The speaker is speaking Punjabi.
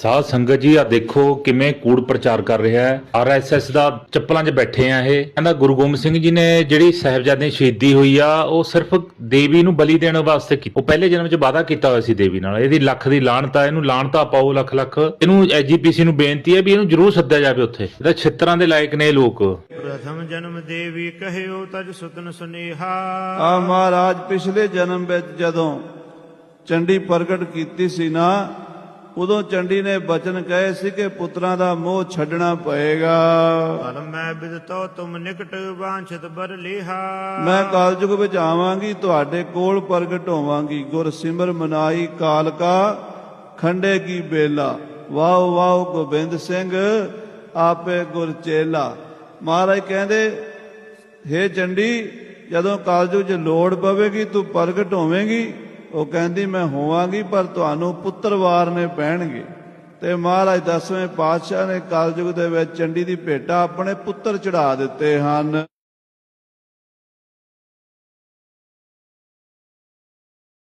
ਸਾਧ ਸੰਗਤ ਜੀ ਆ ਦੇਖੋ ਕਿਵੇਂ ਕੂੜ ਪ੍ਰਚਾਰ ਕਰ ਰਿਹਾ ਹੈ। ਆਰਐਸਐਸ ਦਾ ਚੱਪਲਾਂ 'ਚ ਬੈਠੇ ਆ ਇਹ। ਕਹਿੰਦਾ ਗੁਰੂ ਗੋਬਿੰਦ ਸਿੰਘ ਜੀ ਨੇ ਜਿਹੜੀ ਸਾਹਿਬਜ਼ਾਦੇ ਸ਼ਹੀਦੀ ਹੋਈ ਆ ਉਹ ਸਿਰਫ ਦੇਵੀ ਨੂੰ ਬਲੀ ਦੇਣ ਵਾਸਤੇ ਕੀਤੀ ਉਹ ਪਹਿਲੇ ਜਨਮ 'ਚ ਵਾਅਦਾ ਕੀਤਾ ਹੋਇਆ ਸੀ ਦੇਵੀ ਨਾਲ। ਇਹਦੀ ਲੱਖ ਦੀ ਲਾਹਣਤ ਆ ਇਹਨੂੰ ਲਾਹਣਤਾ ਪਾਓ ਲੱਖ ਲੱਖ। ਇਹਨੂੰ ਐਜੀਪੀਸੀ ਨੂੰ ਬੇਨਤੀ ਹੈ ਵੀ ਇਹਨੂੰ ਜ਼ਰੂਰ ਸੱਦਿਆ ਜਾਵੇ ਉੱਥੇ। ਇਹਦਾ ਛਿੱਤਰਾਂ ਦੇ ਲਾਇਕ ਨੇ ਇਹ ਲੋਕ। ਪ੍ਰਥਮ ਜਨਮ ਦੇਵੀ ਕਹਿਓ ਤਜ ਸੁਤਨ ਸੁਨੇਹਾ। ਆ ਮਹਾਰਾਜ ਪਿਛਲੇ ਜਨਮ ਵਿੱਚ ਜਦੋਂ ਚੰਡੀ ਪ੍ਰਗਟ ਕੀਤੀ ਸੀ ਨਾ ਉਦੋਂ ਚੰਡੀ ਨੇ ਬਚਨ ਕਹੇ ਸੀ ਕਿ ਪੁੱਤਰਾਂ ਦਾ ਮੋਹ ਛੱਡਣਾ ਪਏਗਾ। ਕਲ ਮੈਂ ਬਿਦਤੋ ਤੁਮ ਨਿਕਟ ਵਾਂਛਤ ਬਰ ਲੀਹਾ। ਮੈਂ ਕਾਲਯੁਗ ਵਿੱਚ ਆਵਾਂਗੀ ਤੁਹਾਡੇ ਕੋਲ ਪ੍ਰਗਟ ਹੋਵਾਂਗੀ। ਗੁਰ ਸਿਮਰ ਮਨਾਈ ਕਾਲ ਕਾ ਖੰਡੇ ਕੀ ਬੇਲਾ। ਵਾਹ ਵਾਹ ਗੋਬਿੰਦ ਸਿੰਘ ਆਪੇ ਗੁਰ ਚੇਲਾ। ਮਹਾਰਾਜ ਕਹਿੰਦੇ ਹੇ ਚੰਡੀ ਜਦੋਂ ਕਾਲਜੂ 'ਚ ਲੋੜ ਪਵੇਗੀ ਤੂੰ ਪ੍ਰਗਟ ਹੋਵੇਂਗੀ। ਉਹ ਕਹਿੰਦੀ, ਮੈਂ ਹੋਵਾਂਗੀ, ਪਰ ਤੁਹਾਨੂੰ ਪੁੱਤਰ ਵਾਰਨੇ ਪੈਣਗੇ ਤੇ ਮਹਾਰਾਜ ਦਸਵੇਂ ਪਾਤਸ਼ਾਹ ਨੇ ਕਾਲਯੁਗ ਦੇ ਵਿੱਚ ਚੰਡੀ ਦੀ ਭੇਟਾ ਆਪਣੇ ਪੁੱਤਰ ਚੜਾ ਦਿੱਤੇ ਹਨ।